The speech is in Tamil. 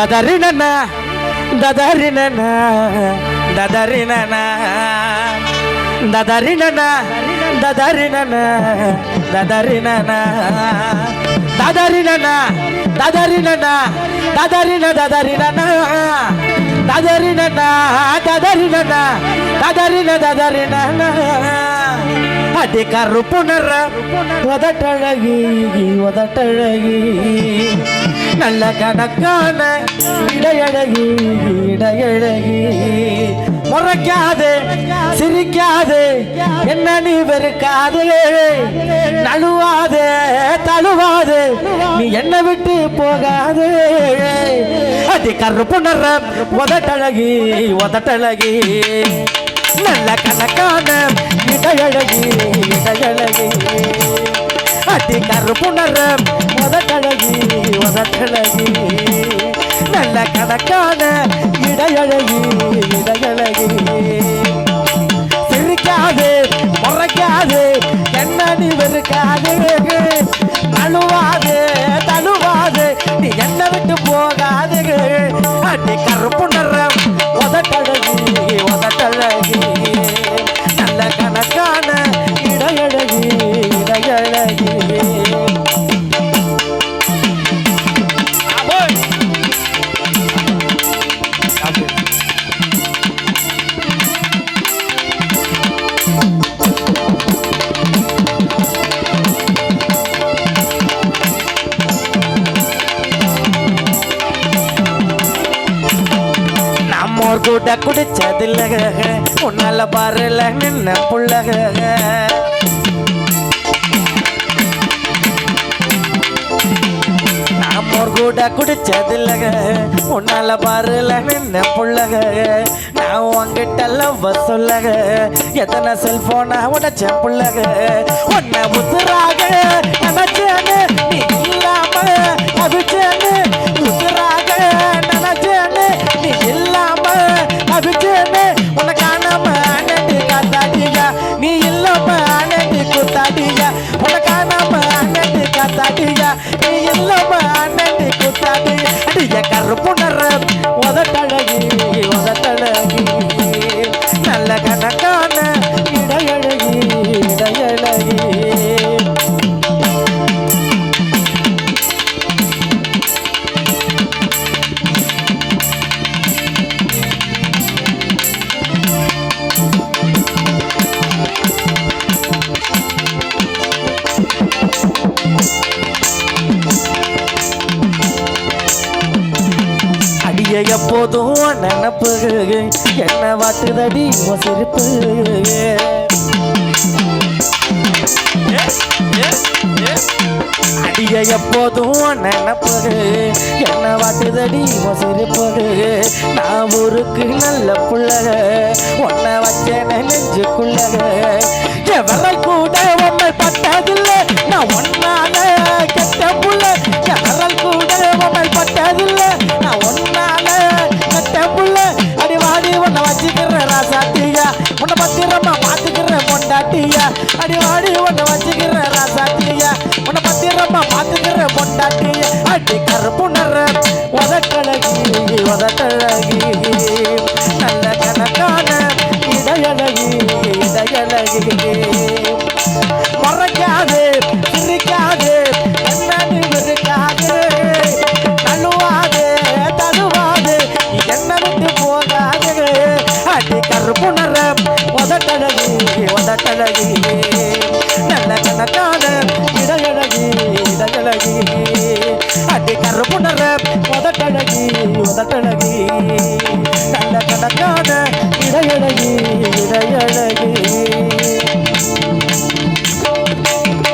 ததறின ததறின ததறின ததறின ததறின ததறின ததறின ததறின ததறின ததறின ததறின ததறின ததறின ததறின அடி கருப்புணர உதட்டழகி உதட்டழகி. நல்ல கணக்கான இடையழகி இடையழகி. முறைக்காது சிரிக்காது என்ன நீ வெறுக்காது? நழுவாது தழுவாது நீ என்ன விட்டு போகாது. அது கருப்பு நிற உதட்டழகி உதட்டழகி. நல்ல கணக்கான இடையழகி இடையழகி. அடி கருப்புணர முதட்டழகி முதட்டழகி நல்ல கணக்கான இடையழகி இடையழகி. சிரிக்காது முறைக்காது என்ன நீ வெறுக்காது? அழுவாது தழுவாது நீ என்ன விட்டு போகாது. அடி கருப்பு கூட குடிச்சதில்ல உன்னால பாருல நின்ன புள்ளக நம்மோர் கூட குடிச்சதில்லக உன்னால பாருல நின்ன புள்ளக நான் உங்ககிட்ட லவ் சொல்லக எத்தனை செல்போனா உடச்ச புள்ளக உன்னை முத்துறாக நினைச்சேனே. sabía அடிய எப்போதும் நினப்பு என்ன வாட்டுதடி உன் சிரிப்பு? அடிய எப்போதும் நினப்பு என்ன வாட்டுதடி உன் சிரிப்பு? நான் ஊருக்கு நல்ல புள்ளக உன்னை வச்சேன நெஞ்சுக்குள்ளக. எவரை கூட உன்னை பட்டதில்லை நான் ஒன்னால பாத்துக்கிற அடி கருப்பு நிற உதட்டழகி உதட்டழகி நல்ல கணக்கான இடையழகி இடையழகி மறைக்காது சிரிக்காது என்ன இருக்காது தழுவாது தழுவாது என்ன விட்டு போகாது. அடி உதட்டழகி உதட்டழகி நல்ல கணக்கா புணர கருப்புணர உதட்டழகி உதட்டழகி நல்ல கணக்கான இடையழகி இடையழகி.